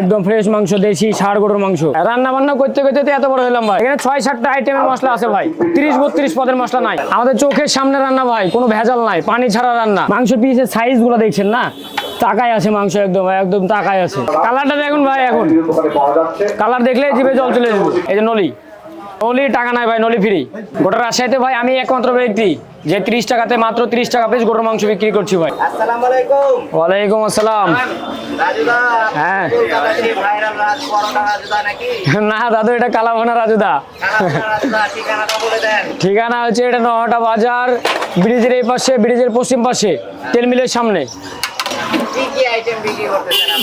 একদম ফ্রেশ মাংস, দেশি ষাড় গরুর মাংস। রান্না বান্না করতে করতে তো এত বড় হলাম ভাই। এখানে ছয়, সাতটা আইটেমের মশলা আছে ভাই। তিরিশ, বত্রিশ পদের মশলা নাই। আমাদের চোখের সামনে রান্না ভাই, কোনো ভেজাল নাই, পানি ছাড়া রান্না। মাংস পিসের সাইজগুলো দেখছেন না? তাকায় আছে মাংস একদম একদম তাকায় আছে। কালারটা দেখুন ভাই, এখন। কালার দেখলে জিভে জল চলে যাবে। এই যে নলি। নলি টাকা নাই ভাই নলি ফ্রি গোটা রাজশাহীতে ভাই আমি একমাত্র ব্যক্তি যে ত্রিশ টাকাতে মাত্র ত্রিশ টাকা পিস গরুর মাংস বিক্রি করছি ভাই। ওয়ালাইকুম আসসালাম। হ্যাঁ। না দাদু এটা কালাভোনা রাজুদা। ঠিকানা হচ্ছে এটা নহটা বাজার ব্রিজের এই পাশে ব্রিজের পশ্চিম পাশে তেল মিলের সামনে।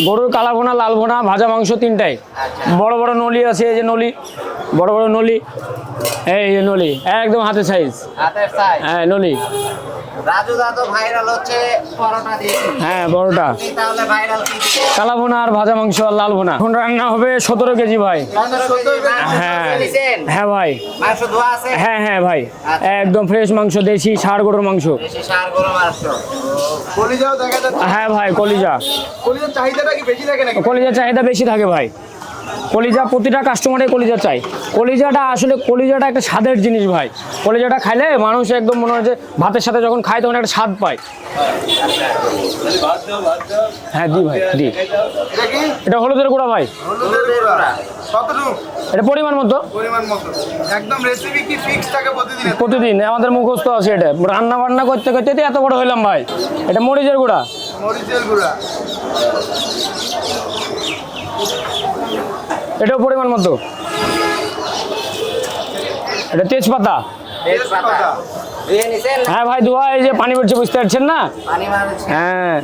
গরুর কালাভোনা লাল ভোনা ভাজা মাংস তিনটাই। বড় বড় নলি আছে এই যে নলি বড় বড় নলি। এই যে নলি একদম হাতে সাইজ হাতের সাইজ হ্যাঁ নলি। রাজুদা তো ভাইরাল হচ্ছে পরোটা দিয়েছি হ্যাঁ বড়টা আপনি তাহলে ভাইরাল কি দিবেন? কালাভোনা আর ভাজা মাংস আর লাল ভোনা। এখন রান্না হবে সতেরো কেজি ভাই। হ্যাঁ। হ্যাঁ ভাই। মাংস ধোয়া আছে? হ্যাঁ হ্যাঁ ভাই। একদম ফ্রেশ মাংস দেশি ষাড় গরুর মাংস। বেশি সার গরম মাংস। কলিজাও দেখা যাচ্ছে। হ্যাঁ ভাই কলিজা। কলিজার চাহিদাটা কি বেশি থাকে নাকি? কলিজার চাহিদা বেশি থাকে ভাই। কলিজা প্রতিটা কাস্টমারে কলিজা চাই। কলিজাটা আসলে কলিজাটা একটা স্বাদের জিনিস ভাই। কলিজাটা খাইলে মানুষ একদম মনে হয় যে ভাতের সাথে যখন খায় তখন একটা স্বাদ পায়। হ্যাঁ দি ভাই দি। এটা হলুদের গুঁড়া ভাই। এটা পরিমাণ মতো। একদম রেসিপি কি ফিক্স থাকে প্রতিদিন প্রতিদিন আমাদের মুখস্থ আছে এটা। রান্না বান্না করতে করতে এত বড় হইলাম ভাই। এটা মরিচের গুঁড়া। মরিচের গুঁড়া। এটাও পরিমাণ মতো? এটা তেজপাতা? হ্যাঁ ভাই দোয়া এই যে পানি পড়ছে বুঝতে পারছেন না? হ্যাঁ।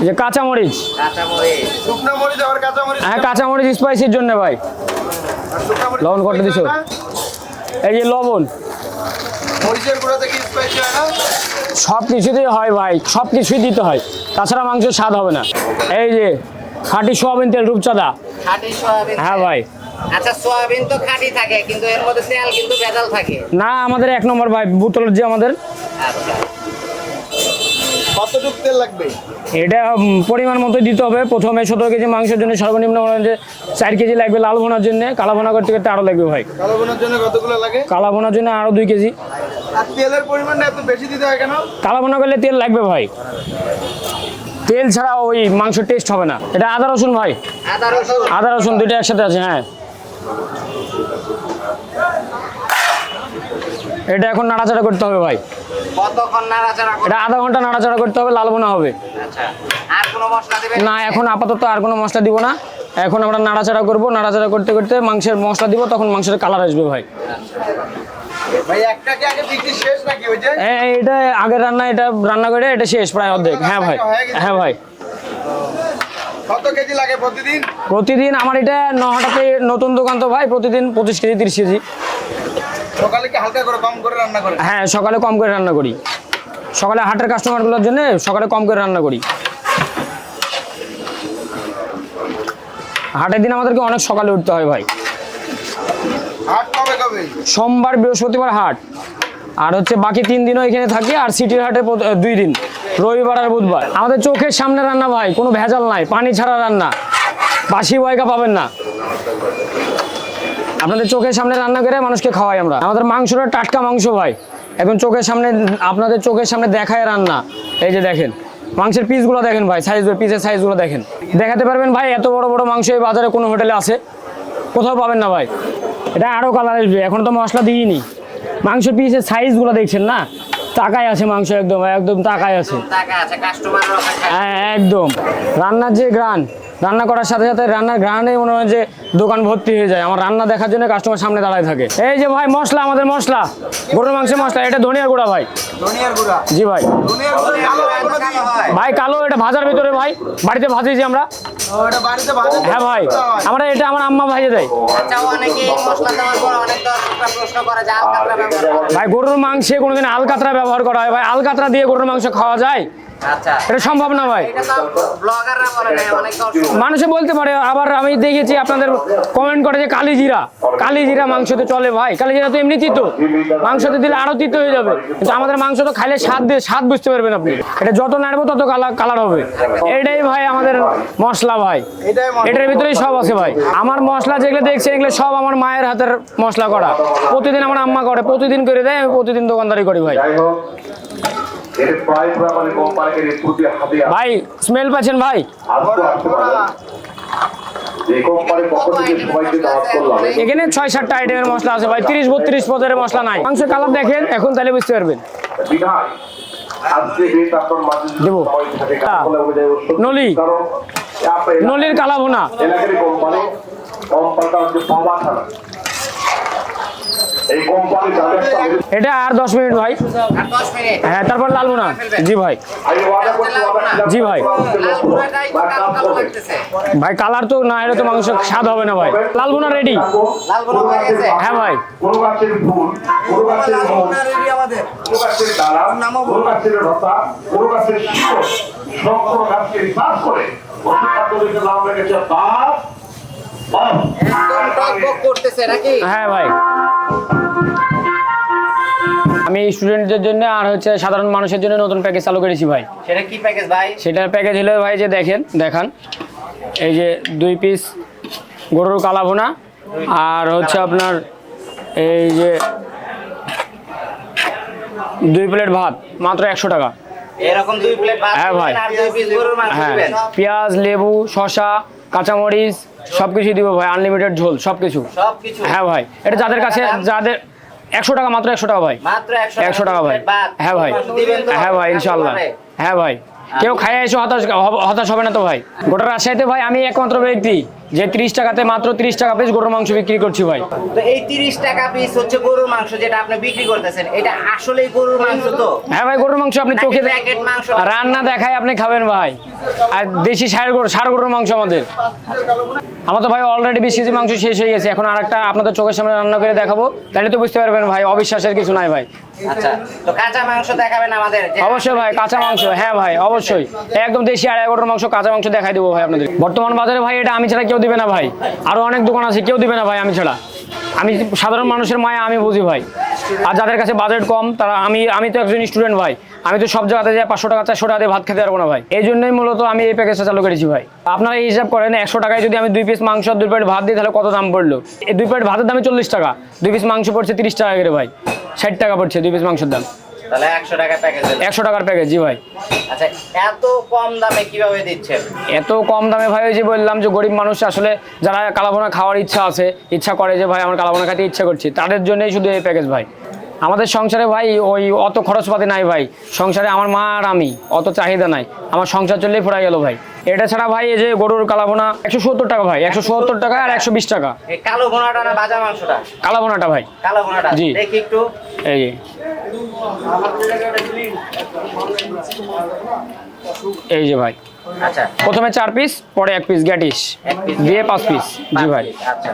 এই যে কাঁচা মরিচ। কাঁচা মরিচ। শুকনো মরিচ আবার কাঁচা মরিচ হ্যাঁ কাঁচা মরিচ স্পাইসির জন্য ভাই। লবণ কত দিছো? এই যে লবণ। মরিচের গুঁড়াতে কি স্পাইসি হয় না? সব কিছুতেই হয় ভাই সব কিছুই দিতে হয়। তাছাড়া মাংসের স্বাদ হবে না। এই যে খাঁটি সোয়াবিন তেল রূপচাঁদা। খাঁটি সয়াবিন হ্যাঁ ভাই। আচ্ছা সয়াবিন তো খাঁটি থাকে কিন্তু এর মধ্যে তেল কিন্তু ভেজাল থাকে। না আমাদের এক নম্বর ভাই বোতলের যে আমাদের। আচ্ছা। তেল লাগবে? এটা পরিমাণ মতো দিতে হবে। প্রথমে সতেরো কেজি মাংসের জন্য সর্বনিম্ন যে চার কেজি লাগবে লাল ভোনার জন্য। কালা ভোনা করতে করতে আরও লাগবে ভাই। কালো বোনার জন্য কতগুলো লাগে? কালা ভোনার জন্য আরও দুই কেজি। আর তেলের পরিমাণটা এত বেশি দিতে হয় কেন? কালা ভোনা করলে তেল লাগবে ভাই। তেল ছাড়া ওই মাংস টেস্ট হবে না। এটা আদা রসুন ভাই। আদা রসুন। দুইটা একসাথে আছে হ্যাঁ। এটা এখন নাড়াচাড়া করতে হবে ভাই। এটা আধা ঘণ্টা নাড়াচাড়া করতে হবে লাল বোনা হবে। আচ্ছা। না এখন আপাতত আর কোনো মশলা দিব না। এখন আমরা নাড়াচাড়া করব। নাড়াচাড়া করতে করতে মাংসের মশলা দিব তখন মাংসের কালার আসবে ভাই। ভাই একটা কি আগে বিক্রি শেষ নাকি ওই যে? এ- এটা আগের রান্না এটা রান্না করে এটা শেষ প্রায় অর্ধেক। হ্যাঁ ভাই হ্যাঁ ভাই। কত কেজি লাগে প্রতিদিন? প্রতিদিন আমার এটা নহটাতে নতুন দোকান তো ভাই প্রতিদিন পঁচিশ কেজি তিরিশ কেজি। সকালে কি হালকা করে কম করে রান্না করে হ্যাঁ সকালে কম করে রান্না করি। সকালে হাটের কাস্টমারগুলোর জন্য সকালে কম করে রান্না করি। হাটের দিন আমাদেরকে অনেক সকালে উঠতে হয় ভাই। সোমবার বৃহস্পতিবার হাট। আর হচ্ছে বাকি তিন দিনও এখানে থাকি, আর সিটির হাটে দুই দিন, রবিবার আর বুধবার। আমাদের চোখের সামনে রান্না ভাই, কোনো ভেজাল নাই, পানি ছাড়া রান্না। বাসি বয়কা পাবেন না। আপনাদের চোখের সামনে রান্না করে মানুষকে খাওয়াই আমরা। আমাদের মাংসটা টাটকা মাংস ভাই। এখন চোখের সামনে, আপনাদের চোখের সামনে দেখায় রান্না। এই যে দেখেন, মাংসের পিসগুলো দেখেন ভাই সাইজ পিসের সাইজগুলো দেখেন। দেখাতে পারবেন ভাই, এত বড় বড় মাংস এই বাজারে কোনো হোটেলে আছে। কোথাও পাবেন না ভাই। এটা আরও কালার আসবে। এখন তো মশলা দিইনি। মাংস পিসের সাইজগুলো দেখছেন না? তাকায় আছে মাংস একদম একদম তাকায় আছে। হ্যাঁ একদম। রান্নার যে গ্রান রান্না করার সাথে সাথে রান্নার গ্রানে মনে হয় যে দোকান ভর্তি হয়ে যায়। আমার রান্না দেখার জন্য কাস্টমার সামনে দাঁড়ায় থাকে। এই যে ভাই মশলা আমাদের মশলা। গরুর মাংসের মশলা এটা ধনিয়ার গুঁড়া ভাই। জি ভাই। ভাই কালো এটা ভাজার ভিতরে ভাই। বাড়িতে ভাজিয়েছি আমরা। হ্যাঁ ভাই আমরা এটা আমার আম্মা ভাই দেয়। আচ্ছা অনেকে মশলা দেওয়ার পর অনেক দর্শকরা প্রশ্ন করে যে আলকাতরা ব্যবহার করে। ভাই গরুর মাংসে কোনোদিন আলকাতরা ব্যবহার করা হয়। ভাই আলকাতরা দিয়ে গরুর মাংস খাওয়া যায়? এটা সম্ভব না ভাই। এটা তো ব্লগাররা বলে না অনেক দর্শক। মানুষে বলতে পারে আবার আমি দেখেছি আপনাদের কমেন্ট করে যে কালি জিরা কালি জিরা মাংসতে চলে ভাই। কালি জিরা তো এমনি তিতো মাংসতে দিলে আরও তিত হয়ে যাবে। কিন্তু আমাদের মাংস তো খাইলে স্বাদ দিয়ে স্বাদ বুঝতে পারবেন আপনি। এটা যত নাড়বো তত কালার কালার হবে। এটাই ভাই আমাদের মশলা ভাই। এটার ভিতরেই সব আছে ভাই। আমার মশলা যেগুলো দেখছি এগুলো সব আমার মায়ের হাতের মশলা করা। প্রতিদিন আমার আম্মা করে প্রতিদিন করে দেয় আমি প্রতিদিন দোকানদারি করি ভাই। ভাই স্মেল পাচ্ছেন ভাই? এখানে ছয় সাতটা আইটেমের মশলা আছে ভাই তিরিশ বত্রিশ পদের মশলা নাই। মাংসের কালার দেখেন এখন তাহলে বুঝতে পারবেন। হ্যাঁ। নলি। নলির কালা ভুনা এটা আর দশ মিনিট ভাই। আর 10 মিনিট। হ্যাঁ তারপর লাল ভুনা জি ভাই। জি ভাই। ভাই কালার তো না এটা তো মাংস স্বাদ হবে না ভাই। লাল ভুনা রেডি হয়ে গেছে। হ্যাঁ ভাই। হ্যাঁ ভাই। আমি স্টুডেন্টদের জন্য আর হচ্ছে সাধারণ মানুষের জন্য নতুন প্যাকেজ চালু করেছি ভাই। সেটা কি প্যাকেজ ভাই? সেটার প্যাকেজ হলো ভাই যে দেখেন দেখান। এই যে দুই পিস গরুর কালা ভুনা আর হচ্ছে আপনার এই যে দুই প্লেট ভাত মাত্র একশো টাকা। এরকম দুই প্লেট ভাত হ্যাঁ ভাই। আর দুই পিস গরুর মাংস হ্যাঁ। পেঁয়াজ লেবু শসা কাঁচামরিচ সব কিছু দিব ভাই আনলিমিটেড ঝোল সব কিছু সব কিছু হ্যাঁ ভাই। এটা যাদের কাছে যাদের একশো টাকা মাত্র একশো টাকা ভাই। একশো টাকা। ভাই। হ্যাঁ ভাই। হ্যাঁ ভাই ইনশাল্লাহ হ্যাঁ ভাই। কেউ খাইয়ে এসে হতাশ হতাশ হবে না তো ভাই। গোটা রাজশাহীতে ভাই আমি একমাত্র ব্যক্তি যে ত্রিশ টাকাতে মাত্র ত্রিশ টাকা পিস গরুর মাংস বিক্রি করছি ভাই। তো এই 30 টাকা পিস হচ্ছে গরুর মাংস যেটা আপনি বিক্রি করতেছেন। এটা আসলেই গরুর মাংস তো? হ্যাঁ ভাই গরুর মাংস আপনি চোখে প্যাকেট মাংস? রান্না দেখায় আপনি খাবেন ভাই। আর দেশি ষাড় গরু ষাড় গরুর মাংস আমাদের। আমার তো ভাই অলরেডি বিশ কেজি মাংস শেষ হয়ে গেছে। এখন আরেকটা আপনাদের চোখের সামনে রান্না করে দেখাবো। তাহলে তো বুঝতে পারবেন ভাই অবিশ্বাসের কিছু নাই ভাই। আচ্ছা তো কাঁচা মাংস দেখাবেন আমাদের অবশ্যই ভাই কাঁচা মাংস হ্যাঁ ভাই অবশ্যই। একদম দেশি আড়াই গরুর মাংস কাঁচা মাংস দেখাই দেবো ভাই আপনাদের। বর্তমান বাজারে ভাই এটা আমি ছাড়া কেউ দিবে না ভাই। আরও অনেক দোকান আছে কেউ দিবে না ভাই আমি ছাড়া। আমি সাধারণ মানুষের মায়া আমি বুঝি ভাই। আর যাদের কাছে বাজেট কম তারা আমি আমি তো একজন স্টুডেন্ট ভাই। আমি তো সব জায়গাতে যাই পাঁচশো টাকা চারশো টাকা দিয়ে ভাত খেতে পারব না ভাই। এই জন্যই মূলত আমি এই প্যাকেজটা চালু করেছি ভাই। আপনারা এই হিসাব করেন একশো টাকায় যদি আমি দুই পিস মাংস দুই প্লেট ভাত দিই তাহলে কত দাম পড়ল? এই দুই প্লেট ভাতের দামে চল্লিশ টাকা দুই পিস মাংস পড়ছে তিরিশ টাকা করে ভাই। ষাট টাকা পড়ছে দুই পিস মাংসের দাম। তাহলে 100 টাকা প্যাকেজ একশো টাকার প্যাকেজ জি ভাই। আচ্ছা এত কম দামে কীভাবে দিচ্ছেন? এত কম দামে ভাই ওই যে বললাম যে গরিব মানুষ আসলে যারা কালাভোনা খাওয়ার ইচ্ছা আছে ইচ্ছা করে যে ভাই আমার কালাভোনা খাইতে ইচ্ছা করছি তাদের জন্যই শুধু এই প্যাকেজ ভাই। আমাদের সংসারে ভাই ওই অত খরচপাতি নাই ভাই। সংসারে আমার মা আর আমি অত চাহিদা নাই। আমার সংসার চললেই ফোরা গেল ভাই। এটা ছাড়া ভাই এই যে গরুর কালাভোনা একশো সত্তর টাকা ভাই একশো সত্তর টাকা আর একশো বিশ টাকা। এই কালো ভুনাটা না ভাজা মাংসটা? কালাভোনাটা ভাই। কালো জি। দেখি একটু। এই যে। এই যে ভাই। আচ্ছা। প্রথমে চার পিস পরে এক পিস গ্যাটিস দিয়ে পাঁচ পিস জি ভাই। আচ্ছা।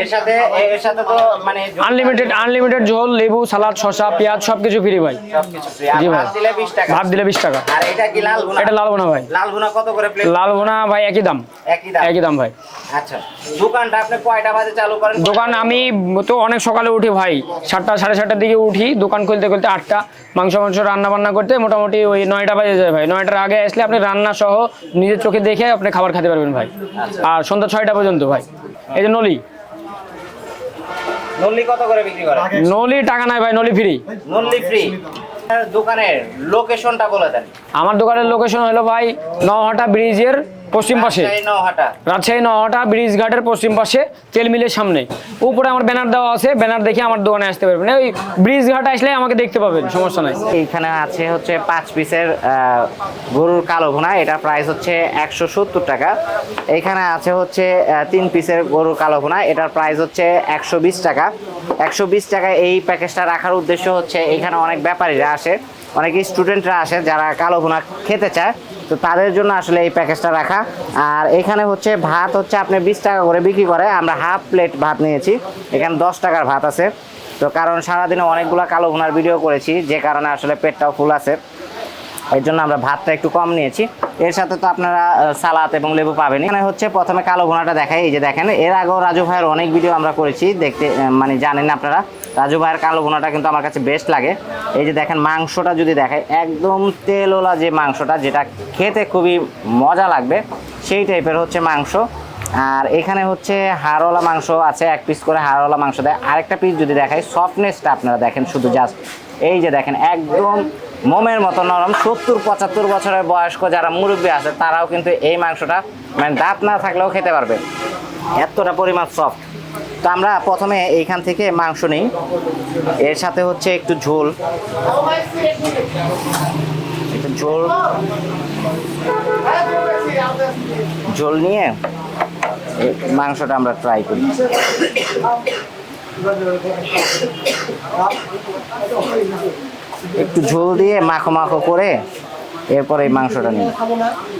এর সাথে এর সাথে তো মানে আনলিমিটেড আনলিমিটেড ঝোল লেবু সালাদ শসা পেঁয়াজ সবকিছু ফ্রি ভাই। জি দিলে 20 টাকা। ভাত দিলে বিশ টাকা। আর এটা কি লাল ভুনা? এটা লাল ভুনা ভাই। লাল ভুনা কত করে প্লেট লাল ভুনা ভাই একই দাম। একই দাম? ভাই। আচ্ছা দোকানটা আপনি কয়টা বাজে চালু করেন? দোকান আমি তো অনেক সকালে উঠি ভাই। সাতটা সাড়ে সাতটার দিকে উঠি দোকান খুলতে খুলতে আটটা। মাংস মাংস রান্না বান্না করতে মোটামুটি ওই নয়টা বাজে যায় ভাই। নয়টার আগে আসলে আপনি রান্না সহ নিজের চোখে দেখে আপনি খাবার খেতে পারবেন ভাই। আর সন্ধ্যা ছয়টা পর্যন্ত ভাই। এই যে নলি। নল্লি কত করে বিক্রি করেন নলি টাকা নাই ভাই নলি ফ্রি নল্লি ফ্রি দোকানের লোকেশনটা বলে দেন। আমার দোকানের লোকেশন হলো ভাই নহাটা ব্রিজের পশ্চিম পাশে। রাজশাহী নহাটা ব্রিজ ঘাটের পশ্চিম পাশে তেল মিলের সামনে। উপরে আমার ব্যানার দেওয়া আছে ব্যানার দেখে আমার দোকানে আসতে পারবেন। ওই ব্রিজ ঘাট আসলে আমাকে দেখতে পাবেন সমস্যা নাই। এইখানে আছে হচ্ছে পাঁচ পিসের গরুর কালো ভুনা এটার প্রাইস হচ্ছে একশো সত্তর টাকা। এখানে আছে হচ্ছে আহ, তিন পিসের গরুর কালো ভুনা এটার প্রাইস হচ্ছে একশো বিশ টাকা। একশো বিশ টাকায় এই প্যাকেজটা রাখার উদ্দেশ্য হচ্ছে এখানে অনেক ব্যাপারীরা আসে অনেক স্টুডেন্টরা আসে যারা কালো ভুনা খেতে চায়। তো তাদের জন্য আসলে এই প্যাকেজটা রাখা। আর এখানে হচ্ছে ভাত হচ্ছে আপনি বিশ টাকা করে বিক্রি করে, আমরা হাফ প্লেট ভাত নিয়েছি। এখানে দশ টাকার ভাত আছে। তো কারণ সারাদিনে অনেকগুলো কালো ভুনার ভিডিও করেছি, যে কারণে আসলে পেটটাও ফুল আছে। এর জন্য আমরা ভাতটা একটু কম নিয়েছি। এর সাথে তো আপনারা সালাদ এবং লেবু পাবেন এখানে হচ্ছে প্রথমে কালো ভুনাটা দেখাই। এই যে দেখেন, এর আগেও রাজু ভাইয়ের অনেক ভিডিও আমরা করেছি, দেখতে মানে জানেন আপনারা। রাজু ভাইয়ের কালো ভুনাটা কিন্তু আমার কাছে বেস্ট লাগে। এই যে দেখেন, মাংসটা যদি দেখায় একদম তেলোলা যে মাংসটা, যেটা খেতে খুবই মজা লাগবে, সেই টাইপের হচ্ছে মাংস। আর এখানে হচ্ছে হাড়ওয়ালা মাংস আছে, এক পিস করে হাড়ওয়ালা মাংস দেয়। আরেকটা পিস যদি দেখায় সফটনেসটা আপনারা দেখেন শুধু জাস্ট এই যে দেখেন, একদম মোমের মতো নরম, সত্তর, পঁচাত্তর বছরের বয়স্ক যারা মুরব্বী আছে, তারাও কিন্তু এই মাংসটা মানে দাঁত না থাকলেও খেতে পারবে। এতটা পরিমাণ সফট তো আমরা প্রথমে এইখান থেকে মাংস নিই। এর সাথে হচ্ছে একটু ঝোল। একটু ঝোল। ঝোল নিয়ে মাংসটা আমরা ট্রাই করি। একটু ঝোল দিয়ে মাখো মাখো করে এরপরে মাংসটা নিই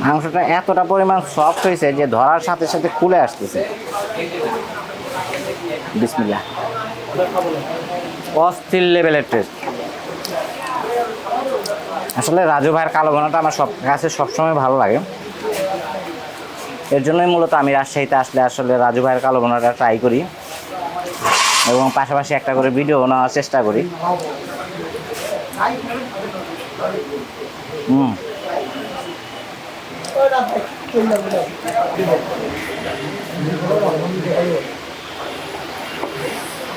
মাংসটা এতটা পরিমাণ সফট হয়েছে যে ধরার সাথে সাথে খুলে আসতেছে। অস্থির লেভেলের টেস্ট আসলে রাজু ভাইয়ের কালো ঘনাটা আমার সব কাছে সবসময় ভালো লাগে। এর জন্যই মূলত আমি রাজশাহীতে আসলে আসলে রাজু ভাইয়ের কালো ঘনাটা ট্রাই করি। এবং পাশাপাশি একটা করে ভিডিও নেওয়ার চেষ্টা করি। হুম।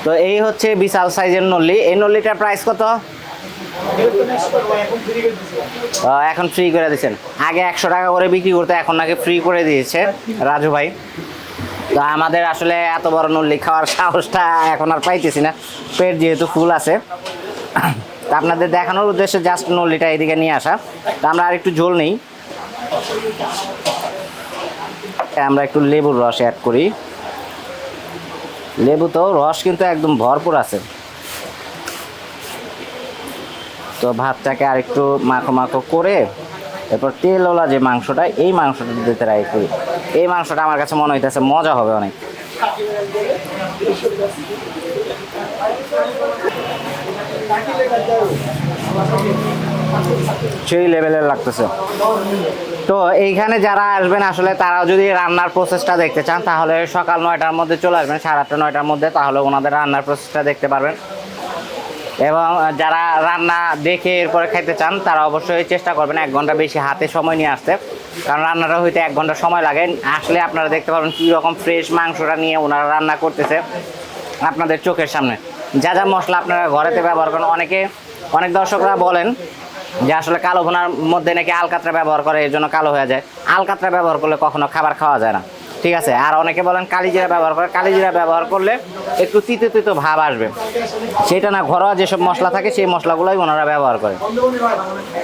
তো এই হচ্ছে বিশাল সাইজের নল্লি। এই নল্লিটার প্রাইস কত? এখন ফ্রি করে দিয়েছেন। আগে একশো টাকা করে বিক্রি করতে, এখন নাকি ফ্রি করে দিয়েছে রাজু ভাই। তো আমাদের আসলে এত বড় নল্লি খাওয়ার সাহসটা এখন আর পাইতেছি না। পেট যেহেতু ফুল আছে। তা আপনাদের দেখানোর উদ্দেশ্যে জাস্ট নল্লিটা এদিকে নিয়ে আসা। তা আমরা আর একটু ঝোল নেই। আমরা একটু লেবুর রস অ্যাড করি। লেবু তো, রস কিন্তু একদম ভরপুর আছে। তো ভাতটাকে আর একটু মাখো মাখো করে এরপর তেলওয়ালা যে মাংসটা, এই মাংসটা দিতে ট্রাই করি, এই মাংসটা আমার কাছে মনে হইতেছে মজা হবে অনেক। সেই লেভেলের লাগতেছে। তো এইখানে যারা আসবেন আসলে তারা যদি রান্নার প্রসেসটা দেখতে চান, তাহলে সকাল নয়টার মধ্যে চলে আসবেন, সাড়ে আটটা নয়টার মধ্যে, তাহলে ওনাদের রান্নার প্রসেসটা দেখতে পারবেন। এবং যারা রান্না দেখে এরপরে খেতে চান, তারা অবশ্যই চেষ্টা করবেন এক ঘণ্টা বেশি হাতে সময় নিয়ে আসতে। কারণ রান্নাটা হইতে এক ঘণ্টা সময় লাগে। আসলে আপনারা দেখতে পাবেন রকম ফ্রেশ মাংসটা নিয়ে ওনারা রান্না করতেছে আপনাদের চোখের সামনে। যা যা মশলা আপনারা ঘরেতে ব্যবহার করেন, অনেকে, অনেক দর্শকরা বলেন যে আসলে কালো ভোনার মধ্যে নাকি আলকাতরা ব্যবহার করে, এর জন্য কালো হয়ে যায়। আলকাতরা ব্যবহার করলে কখনো খাবার খাওয়া যায় না। ঠিক আছে? আর অনেকে বলেন কালিজিরা ব্যবহার করে। কালিজিরা ব্যবহার করলে একটু তিতো তিতো ভাব আসবে। সেটা না, ঘরোয়া যেসব মশলা থাকে, সেই মশলাগুলোই ওনারা ব্যবহার করে।